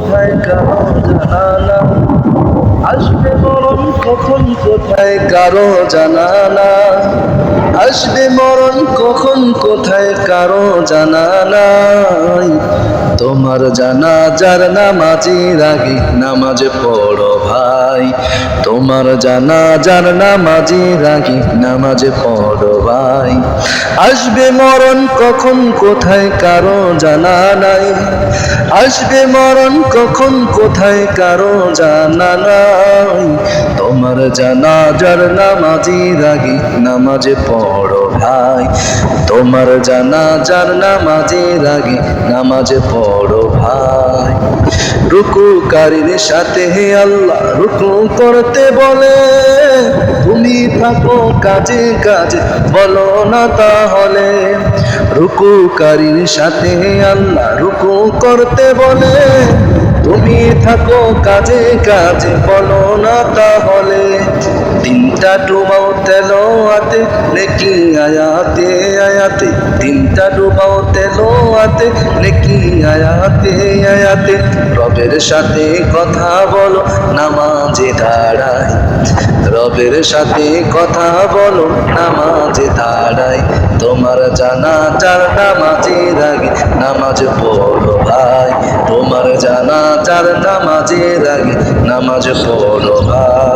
কোথায়, কারও জানালা আসবে মরণ কখন, কোথায়, কারও জানালা আসবে মরণ কখন, কোথায়, কারও জানানা তোমার জানা যার নামাজের আগে নামাজ পড়ো ভাই। তোমার জানা যার নামাজের আগে নামাজ পড়ো ভাই আসবে মরণ কখন, কোথায়, কারও জানা নাই। আসবে মরণ কখন, কোথায়, কারও জানা নাই। তোমার জানা যার নামাজের আগে নামাজ পড়ো ভাই তোমার জানা যার নামাজের আগে নামাজ পড়ো ভাই রুকুকারীর সাথে হে আল্লাহ রুকু করতে বলে। তুমি থাকো কাজে কাজে, বলো না তাহলে। রুকুকারীর সাথে হে আল্লাহ রুকু করতে বলে। তুমি থাকো কাজে কাজে, বলো না তাহলে। তিনটা ডুবাও তেলো আতে নেকি আয়াতে আয়াতে, তিনটা ডুবাও তেলো আতে, নেকি আয়াতে আয়াতে। রবের সাথে কথা বলো, নামাজে দাঁড়াই। রবের সাথে কথা বলো, নামাজে দাঁড়াই। তোমার জানা যার নামাজের আগে নামাজ পড়ো ভাই। তোমার জানা যার নামাজের আগে নামাজ পড়ো ভাই।